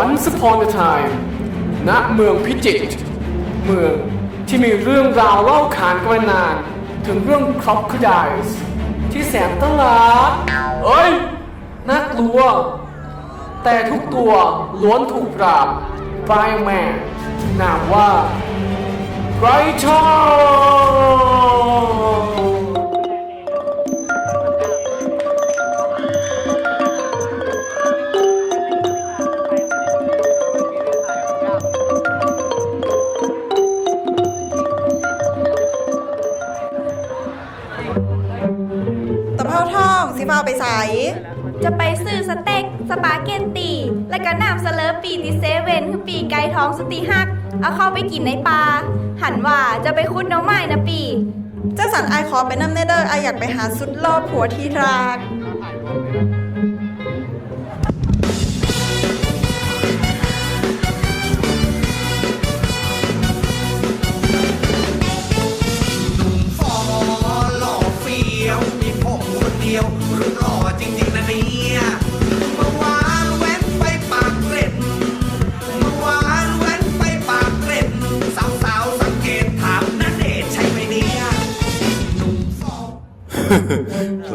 Once upon a time ณเมืองพิจิตร เมืองที่มีเรื่องราวเล่าขานกันมานาน ถึงเรื่อง crocodiles ที่แสนตลาดเอ้ย น่ากลัว แต่ทุกตัวล้วนถูกปราบ by a man นามว่า ไรทอง จะไปซื้อสเต็กสปาเกตตีและก็น้ำสเลอปีติเซเว่นคือปีไก่ท้องสติหัก เอาเข้าไปกินในปลาหันว่าจะไปคุดน้องไม้นะปีเจ้าสันไอายขอไปน้ำเนเดอร์ไอายอยากไปหาสุดรอบผัวที่รักฟอหล่อเฟี้ยวมีผมคนเดียวหรือหล่อจริงๆ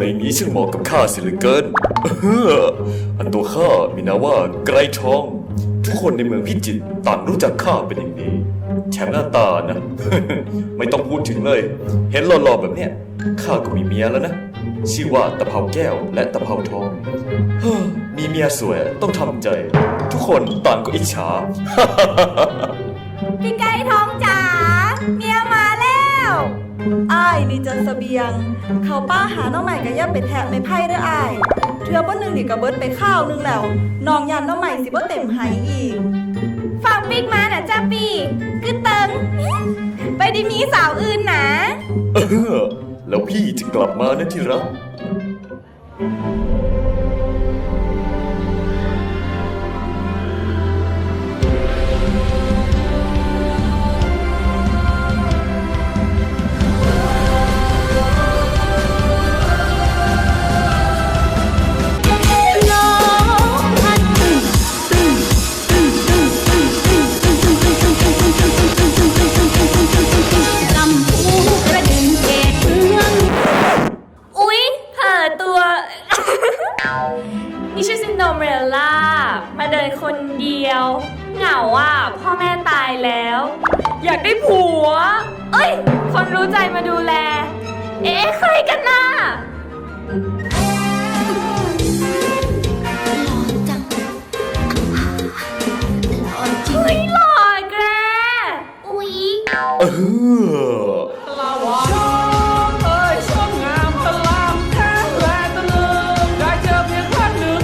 ลงนี้ช่างเหมาะกับข้าเสิเหลือเกินเอออันตัวข้ามีนามว่าไกรทอง ทุกคนในเมืองพิจิตรต่างรู้จักข้าเป็นอย่างดีแถมหน้าตานะ ไม่ต้องพูดถึงเลย เห็นหล่อๆแบบเนี้ยข้าก็มีเมียแล้วนะ ชื่อว่าตะเภาแก้วและตะเภาทอง มีเมียสวยต้องทำใจ ทุกคนต่างก็อิจฉา พี่ไก่ท้องจ๋า ไอ้ายนี่จะเสบียง เขาป้าหาน้องใหม่กับย่าไปแทะไม่ไพ่เด้อไอ้ายเทือป้นหนึ่งนี่กระเบิดไปข้าวหนึงแล้วน้องยันน้องใหม่สิบ่เต็มไหอีก ฟังปิ๊กมาน่ะจ้าปีคือเติง ไปไดีมีสาวอื่นนะ เออแล้วพี่จะกลับมานะที่รัก รู้ใจมาดูแล เอ๊ะใครกันน่ะเฮ้ยหล่อแกอุ๊ยเออลาวาเอ้ยสวยงามตะลามแท้แลตะลึงได้เจอเพียงครั้งหนึ่ง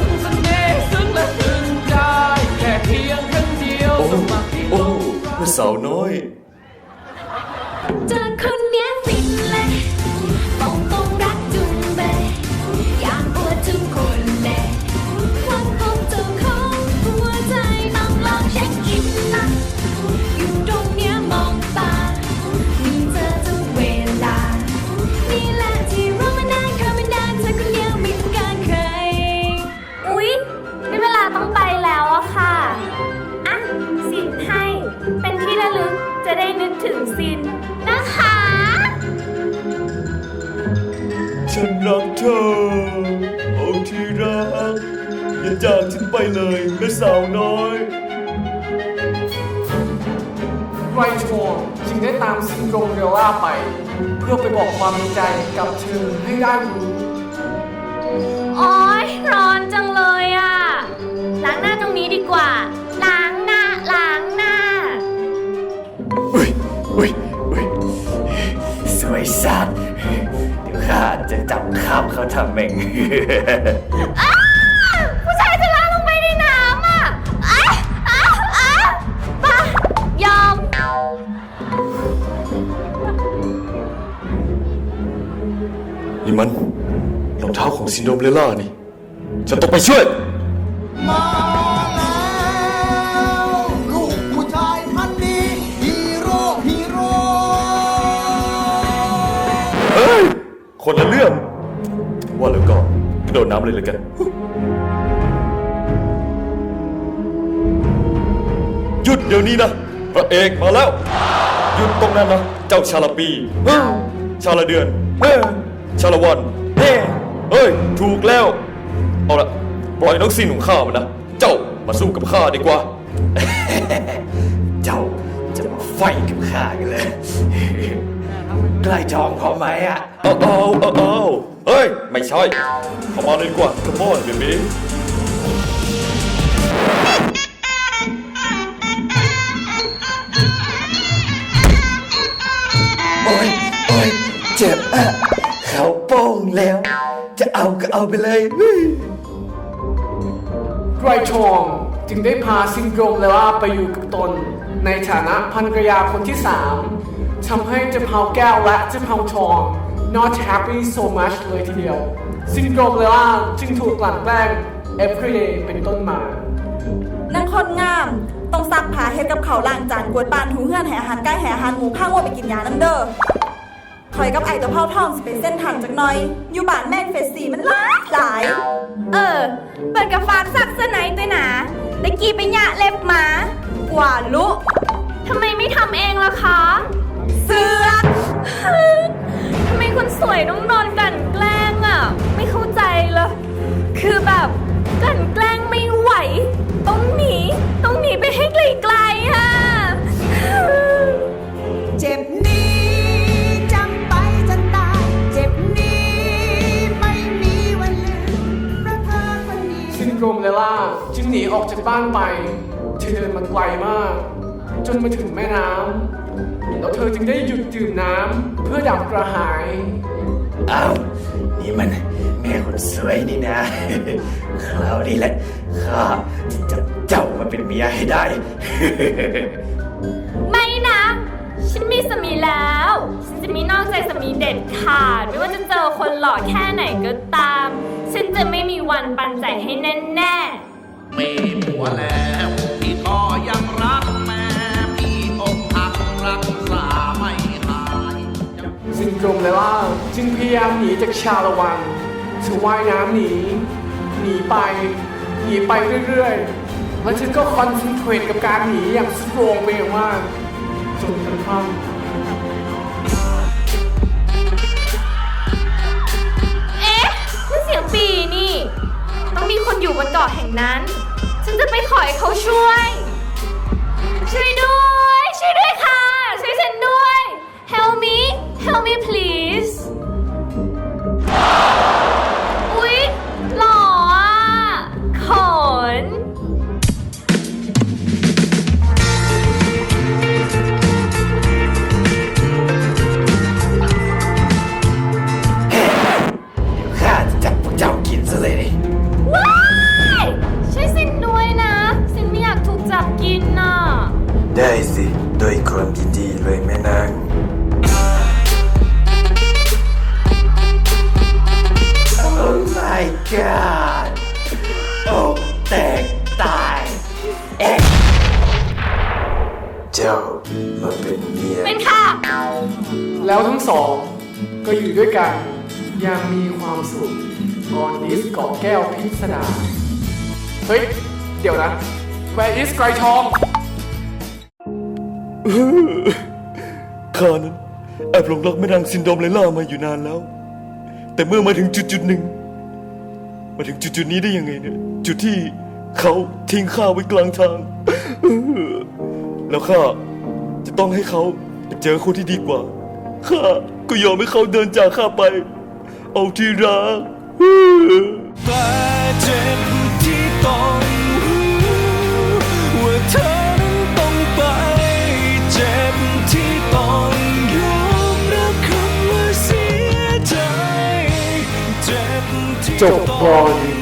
ถึงสินนะคะ ฉันรักเธอ โอ้ที่รัก อย่าจากฉันไปเลยแม่สาวน้อยไรทองจึงได้ตามซินโดเรลล่าไป เพื่อไปบอกความในใจกับเธอให้ได้รู้ โอ๊ย ร้อนจังเลยอะ สวยสัตว์เดี๋ยวข้าจะจับข้ามเขาทำเอง อ้าผู้ชายจะล้างลงไปในน้ำอะอ้าอ้าอ้าปะยอม นี่มันรองเท้าของซินโดเรลล่านี่จะต้องไปช่วยมาแคนละเรื่อง ว่าแล้วก็กระโดดน้ำเลยเลยกัน หยุดเดี๋ยวนี้นะ พระเอกมาแล้ว หยุดตรงนั้นนะ เจ้าชาลปีเฮ้ยชาลเดือนเฮ้ยชาลวันเฮ้ยเฮ้ย ถูกแล้ว เอาละปล่อยน้องซินของข้ามันนะ เจ้ามาสู้กับข้าดีกว่า เจ้าจะมาไฟกับข้ากันเลย ใกล้จองพอไหมอะเอาเอาเอาเอาเฮ้ย ไม่ใช่เขามาเลยดีกว่า come on baby โอ้ยโอ้ยเจ็บอะเขาโป้งแล้ว จะเอาก็เอาไปเลยเฮ้ยไกรทองจึงได้พาซินโดรมเลล่าไปอยู่กับตน ในฐานะพันกรยาคนที่สาม ทำให้เจะเผาแก้วและเจะเผาทอง not happy so much เลยทีเดียวซินโดรมเลล่าจึงถูกกลั่นแกล้ง every day เป็นต้นมานางคนงาม ต้องซักผ้าเฮ็ดกับเขาวล้างจานกวาดบ้านถูเฮือนแห่อาหารใกล้แห่อาหารหมูข้างว่าไปกินยาน้ำเด้อคอยกับไอ้ตัวเผาทองสิเป็นเส้นทางจักหน่อย อยู่บ้านแม่นเฟสซีมันหลายหลาย เออ เปิดกับฟาดซักเสื้อไหนตัวหนาตะกี้ไปหยะเล็บหมา กว่าลุทำไมไม่ทำเองล่ะคะ เสือก ทำไมคนสวยต้องนอนกลั่นแกล้งอะ ไม่เข้าใจเลยคือแบบกลั่นแกล้งไม่ไหว ต้องหนีต้องหนีไปให้ไกลๆอะ เจ็บนี้จำไปจนตาย เจ็บนี้ไม่มีวันลืมเพราะเธอคนนี้ ซินโดรมเลล่าจึงหนีออกจากบ้านไปเธอเดินมาไกลมาก จนมาถึงแม่น้ำแล้วเธอจึงได้หยุดดื่มน้ำเพื่อดับกระหาย อ้าว นี่มันแม่คนสวยนี่นะ คราวนี้แหละข้าจะจับเจ้ามาเป็นเมียให้ได้ ไม่นะ ฉันมีสามีแล้ว ฉันจะมีนอกใจสามีเด็ดขาด ไม่ว่าจะเจอคนหล่อแค่ไหนก็ตาม ฉันจะไม่มีวันปันใจให้แน่ๆมีผัวแล้วพี่ก็ยังรัก ซินโดรมเลล่าจึงพยายามหนีจากชาละวันเธอว่ายน้ำหนี หนีไป หนีไปเรื่อยๆ แล้วเธอก็คอนเซนเทรตกับการหนีอย่างสตรงไปอย่างมากจนกระทั่ง ได้สิโดวยความยินดีเลยแม่นาง Oh my god อกแตกตายเอ๊ะเจ้ามาเป็นเมียเป็นค่ะ แล้วทั้งสองก็อยู่ด้วยกันอย่างมีความสุขบอนดิสเกาะแก้วพิสดารเฮ้ย เดี๋ยวนะ Where is ไกรทอง ข้านั้นแอบหลงรักแม่นางซินโดรมเลล่ามาอยู่นานแล้ว แต่เมื่อมาถึงจุดจุดหนึ่ง มาถึงจุดจุดนี้ได้ยังไงเนี่ย จุดที่เขาทิ้งข้าไว้กลางทาง แล้วข้าจะต้องให้เขาไปเจอคนที่ดีกว่า ข้าก็ยอมให้เขาเดินจากข้าไป เอาที่รักำว่า